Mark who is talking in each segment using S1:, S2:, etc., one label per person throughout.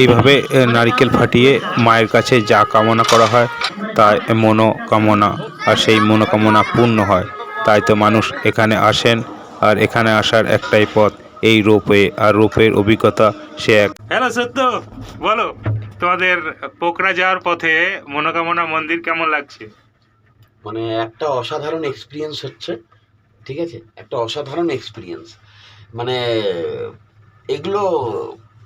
S1: এইভাবে নারকেল ফাটিয়ে মায়ের কাছে যা কামনা করা হয় তা মনোকামনা আর সেই মনোকামনা পূর্ণ হয়। তাই তো মানুষ এখানে আসেন আর এখানে আসার একটাই পথ এই রোপে আর রোপের অভিজ্ঞতা সে এক। হ্যালো সত্য বলো তোমাদের পোকরা যাওয়ার পথে মনোকামনা মন্দির কেমন লাগছে?
S2: মানে একটা অসাধারণ এক্সপিরিয়েন্স হচ্ছে ঠিক আছে? একটা অসাধারণ এক্সপিরিয়েন্স মানে এগুলো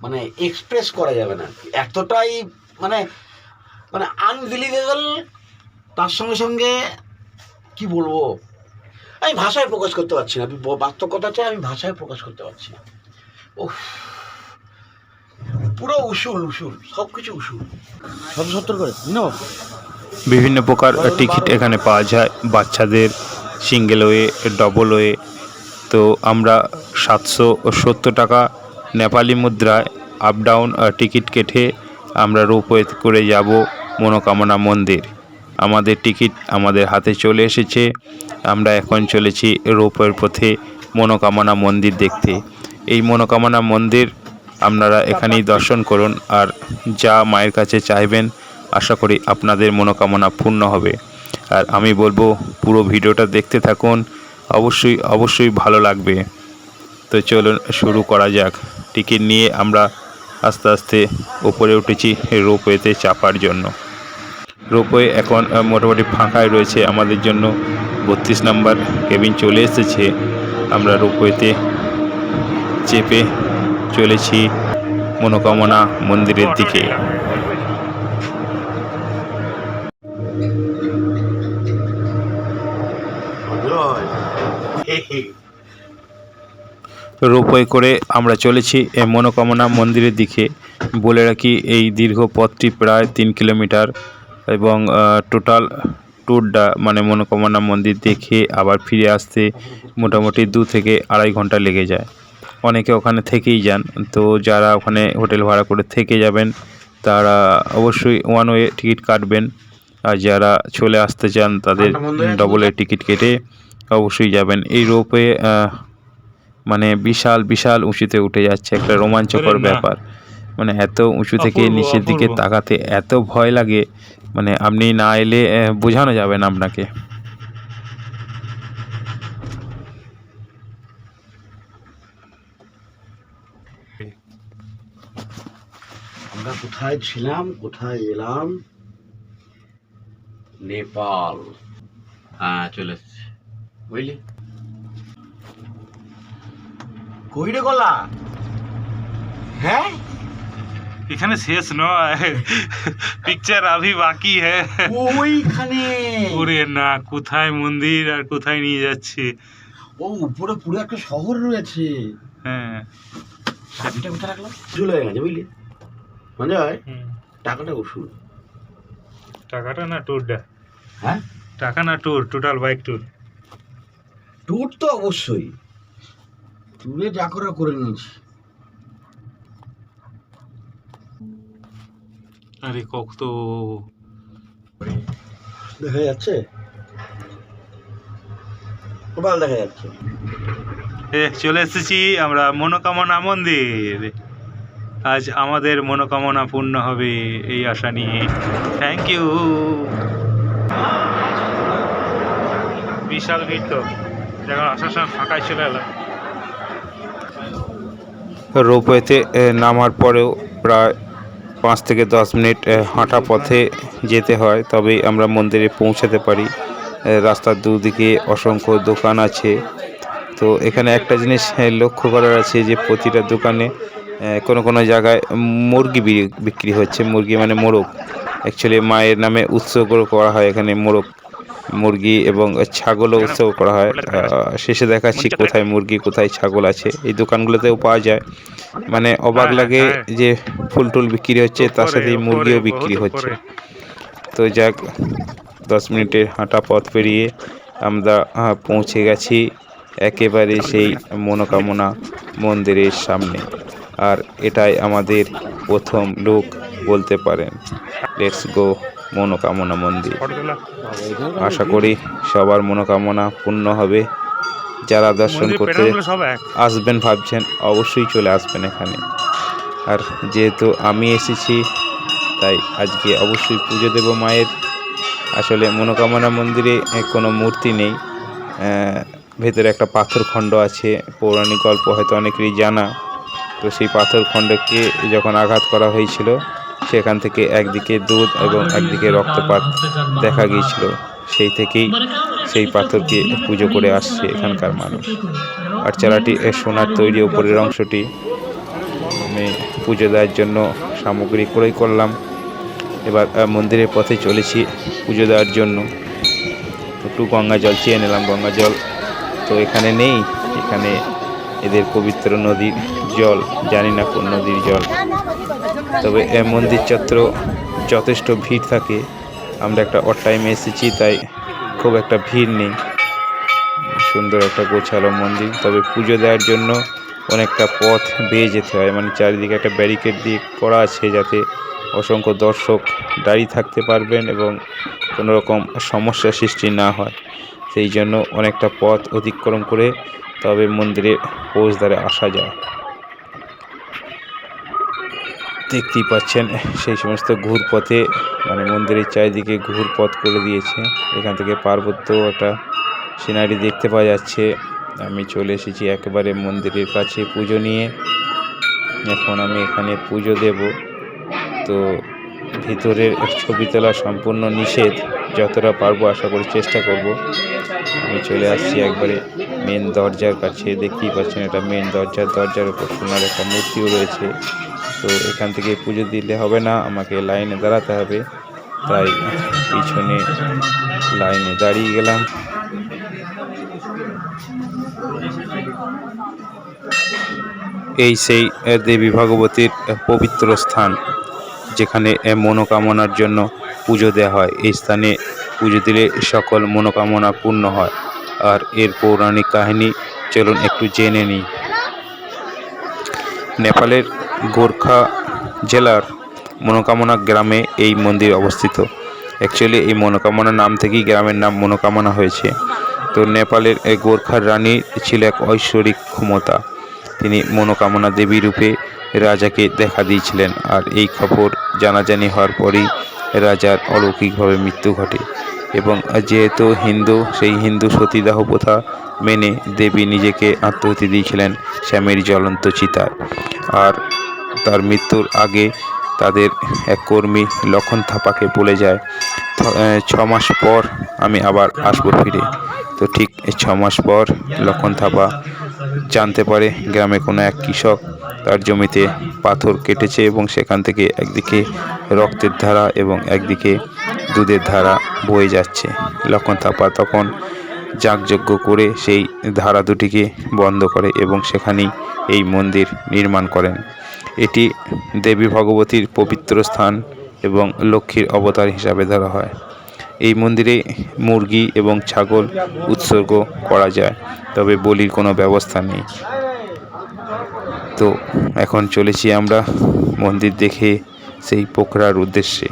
S2: মানে এক্সপ্রেস করা যাবে না। এতটাই মানে মানে আনবিলিভেবল তার সঙ্গে সঙ্গে কি বলব? আমি ভাষায় প্রকাশ করতে পারছি না। বাস্তব কথা হচ্ছে আমি ভাষায় প্রকাশ করতে পারছি না। ও পুরো উসুল উসুল সব কিছু উসুল। সব সত্তর করে
S1: বিভিন্ন প্রকার টিকিট এখানে পাওয়া যায়। বাচ্চাদের সিঙ্গেল ওয়ে ডবল ওয়ে তো আমরা সাতশো সত্তর টাকা নেপালি মুদ্রায় আপ ডাউন টিকিট কেটে আমরা রোপওয়ে করে যাব মনোকামনা মন্দির। আমাদের টিকিট আমাদের হাতে চলে এসেছে। আমরা এখন চলেছি রোপওয়ের পথে মনোকামনা মন্দির দেখতে। এই মনোকামনা মন্দির আপনারা এখানেই দর্শন করুন আর যা মায়ের কাছে চাইবেন, আশা করি আপনাদের মনোকামনা পূর্ণ হবে। আর আমি বলব, পুরো ভিডিওটা দেখতে থাকুন। অবশ্যই অবশ্যই ভালো লাগবে। তো চলুন শুরু করা যাক। টিকিট নিয়ে আমরা আস্তে আস্তে উপরে উঠেছি রোপওয়েতে চাপার জন্য। রোপওয়ে এখন মোটামুটি ফাঁকাই রয়েছে আমাদের জন্য। বত্রিশ নাম্বার কেবিন চলে এসেছে। আমরা রোপওয়েতে চেপে চলেছি মনোকামনা মন্দিরের দিকে। রোপওয়ে করে আমরা চলেছি এ মনোকামনা মন্দিরের দিকে। বলে রাখি এই দীর্ঘ পথটি প্রায় তিন কিলোমিটার এবং টোটাল ট্যুরটা মানে মনোকামনা মন্দির দেখে আবার ফিরে আসতে মোটামুটি দু থেকে আড়াই ঘণ্টা লেগে যায়। অনেকে ওখানে থেকেই যান। তো যারা ওখানে হোটেল ভাড়া করে থেকে যাবেন তারা অবশ্যই ওয়ান ওয়ে টিকিট কাটবেন। আর যারা চলে আসতে চান তাদের ডবল এ টিকিট কেটে অবশ্যই যাবেন। এই রোপওয়ে মানে বিশাল বিশাল উঁচুতে উঠে যাচ্ছে একটা রোমাঞ্চকর ব্যাপার। মানে এত উঁচু থেকে নিচের দিকে তাকাতে এত ভয় লাগে মানে আপনি না এলে বোঝানো যাবে না আপনাকে।
S2: আমরা কোথায় ছিলাম? কোথায় এলাম? নেপাল। হ্যাঁ চলে এসছি। বুঝলি? কই রে গলা? হ্যাঁ?
S1: এখানে শেষ নয়। পিকচার আভি বাকি হ্যাঁ
S2: ওইখানে।
S1: ওরে না কোথায় মন্দির আর কোথায় নিয়ে যাচ্ছে?
S2: ও উপরে পুরো একটা শহর রয়েছে।
S1: হ্যাঁ।
S2: চাবিটা কোথায় রাখলাম চলে হয়ে গেছে বুঝলি? মানে হয় টাকাটা উসুল
S1: টাকাটা না ট্যুরটা
S2: হ্যাঁ?
S1: টাকা না tour total bike tour
S2: tour তো অবশ্যই। ট্যুরে যা করা করে নিয়েছি।
S1: আরে কত
S2: দেখা যাচ্ছে? কোপাল দেখা যাচ্ছে।
S1: এ চলে এসেছি আমরা মনোকামনা মন্দির। আজ আমাদের মনোকামনা পূর্ণ হবে এই আশা নিয়ে। থ্যাংক ইউ বিশাল ভিড় তো যখন আসার সময় ফাঁকায় চলে এলাম। রোপওয়েতে নামার পরেও প্রায় পাঁচ থেকে দশ মিনিট হাঁটা পথে যেতে হয়। তবেই আমরা মন্দিরে পৌঁছাতে পারি। রাস্তার দুদিকে অসংখ্য দোকান আছে। তো এখানে একটা জিনিস লক্ষ্য করার আছে যে, প্রতিটা দোকানে কোনো কোনো জায়গায় মুরগি বিক্রি হচ্ছে। মুরগি মানে মোরগ। অ্যাকচুয়ালি মায়ের নামে উৎসর্গ করা হয় এখানে মোরগ। মুরগি এবং ছাগলও উৎসব করা হয়। শেষে দেখাচ্ছি কোথায় মুরগি কোথায় ছাগল আছে। এই দোকানগুলোতেও পাওয়া যায়। মানে অবাক লাগে যে ফুল টুল বিক্রি হচ্ছে তার সাথে মুরগিও বিক্রি হচ্ছে। তো যাক দশ মিনিটের হাঁটা পথ পেরিয়ে আমরা পৌঁছে গেছি একেবারে সেই মনোকামনা মন্দিরের সামনে। আর এটাই আমাদের প্রথম লুক বলতে পারেন। লেটস গো মনোকামনা মন্দির। আশা করি সবার মনোকামনা পূর্ণ হবে। যারা দর্শন করতে আসবেন ভাবছেন অবশ্যই চলে আসবেন এখানে। আর যেহেতু আমি এসেছি তাই আজকে অবশ্যই পুজো দেব মায়ের। আসলে মনোকামনা মন্দিরে কোনো মূর্তি নেই। ভেতরে একটা পাথর খণ্ড আছে পৌরাণিক গল্প হয়তো অনেকেরই জানা। তো সেই পাথর খণ্ডকে যখন আঘাত করা হয়েছিল সেখান থেকে একদিকে দুধ এবং একদিকে রক্তপাত দেখা গিয়েছিল। সেই থেকেই সেই পাথরকে পুজো করে আসছে এখানকার মানুষ। আর চারাটি এ সোনার তৈরি ওপরের অংশটি আমি পুজো দেওয়ার জন্য সামগ্রী ক্রয় করলাম। এবার মন্দিরের পথে চলেছি পুজো দেওয়ার জন্য। একটু গঙ্গা জল চেয়ে নিলাম। গঙ্গা জল তো এখানে নেই। এখানে এদের পবিত্র নদীর জল। জানি না কোন নদীর জল। তবে এ মন্দির চত্র যথেষ্ট ভিড় থাকে। আমরা একটা অট টাইমে এসেছি, তাই খুব একটা ভিড় নেই। সুন্দর একটা গোছালো মন্দির। তবে পুজো দেওয়ার জন্য অনেকটা পথ বেয়ে যেতে হয়। মানে চারিদিকে একটা ব্যারিকেড দিয়ে করা আছে যাতে অসংখ্য দর্শক দাঁড়িয়ে থাকতে পারবেন এবং কোনো রকম সমস্যা সৃষ্টি না হয়। সেই জন্য অনেকটা পথ অতিক্রম করে তবে মন্দিরে প্রবেশদ্বারে আসা যায়। দেখতেই পাচ্ছেন, সেই সমস্ত ঘুরপথে মানে মন্দিরের চারিদিকে ঘুরপথ করে দিয়েছে। এখান থেকে পার্বত্য একটা সিনারি দেখতে পাওয়া যাচ্ছে। আমি চলে এসেছি একেবারে মন্দিরের কাছে পুজো নিয়ে। এখন আমি এখানে পুজো দেব। তো ভিতরের ছবি তোলা সম্পূর্ণ নিষেধ। যতটা পারব আশা করি চেষ্টা করব। আমি চলে আসছি একবারে মেন দরজার কাছে। দেখতেই পাচ্ছেন এটা মেন দরজার দরজার উপর সোনার একটা মূর্তিও রয়েছে। তো এখান থেকে পুজো দিলে হবে না, আমাকে লাইনে দাঁড়াতে হবে। তাই পিছনে লাইনে দাঁড়িয়ে গেলাম। এই সেই দেবী ভগবতীর পবিত্র স্থান, যেখানে মনোকামনার জন্য পুজো দেওয়া হয়। এই স্থানে পুজো দিলে সকল মনোকামনা পূর্ণ হয়। আর এর পৌরাণিক কাহিনী চলুন একটু জেনে নিই। নেপালের গোর্খা জেলার মনোকামনা গ্রামে এই মন্দির অবস্থিত। অ্যাকচুয়ালি এই মনোকামনা নাম থেকেই গ্রামের নাম মনোকামনা হয়েছে। তো নেপালের এই গোর্খার রানী ছিল এক ঐশ্বরিক ক্ষমতা। তিনি মনোকামনা দেবী রূপে রাজাকে দেখা দিয়েছিলেন। আর এই খবর জানাজানি হওয়ার পরেই রাজার অলৌকিকভাবে মৃত্যু ঘটে এবং যেহেতু হিন্দু, সেই হিন্দু সতীদাহ প্রথা মেনে দেবী নিজেকে আত্মহতি দিয়েছিলেন স্বামীর জ্বলন্ত চিতায় আর তার মৃত্যুর আগে তাদের এক কর্মী লক্ষণ থাপাকে বলে যায়, "থ- ছ মাস পর আমি আবার আসব ফিরে। তো ঠিক ছ মাস পর লক্ষণ থাপা জানতে পারে গ্রামে কোনো এক কৃষক তার জমিতে পাথর কেটেছে এবং সেখান থেকে একদিকে রক্তের ধারা এবং একদিকে দুধের ধারা বয়ে যাচ্ছে। লক্ষণ থাপা তখন যাগযজ্ঞ করে সেই ধারা দুটিকে বন্ধ করে এবং সেখানেই এই মন্দির নির্মাণ করেন। এটি দেবী ভগবতীর পবিত্র স্থান এবং লক্ষ্মীর অবতার হিসাবে ধরা হয়। এই মন্দিরে মুরগি এবং ছাগল উৎসর্গ করা যায়, তবে বলির কোনো ব্যবস্থা নেই। তো এখন চলেছি আমরা মন্দির দেখে সেই পোখরার উদ্দেশ্যে।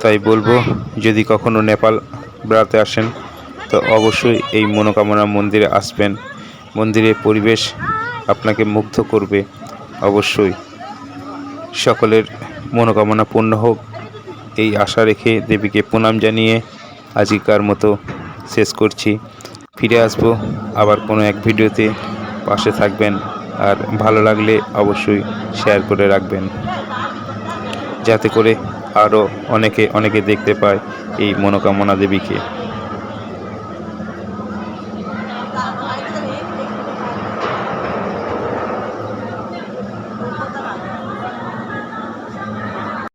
S1: তাই বলব, যদি কখনো নেপাল বেড়াতে আসেন, তো অবশ্যই এই মনোকামনা মন্দিরে আসবেন। মন্দিরের পরিবেশ আপনাকে মুগ্ধ করবে, অবশ্যই। সকলের মনোকামনা পূর্ণ হোক। এই আশা রেখে দেবীকে প্রণাম জানিয়ে আজকের মতো শেষ করছি। ফিরে আসব আবার কোনো এক ভিডিওতে। পাশে থাকবেন। আর ভালো লাগলে অবশ্যই শেয়ার করে রাখবেন। যাতে করে আরও অনেকে অনেকে দেখতে পায় এই মনোকামনা দেবীকে।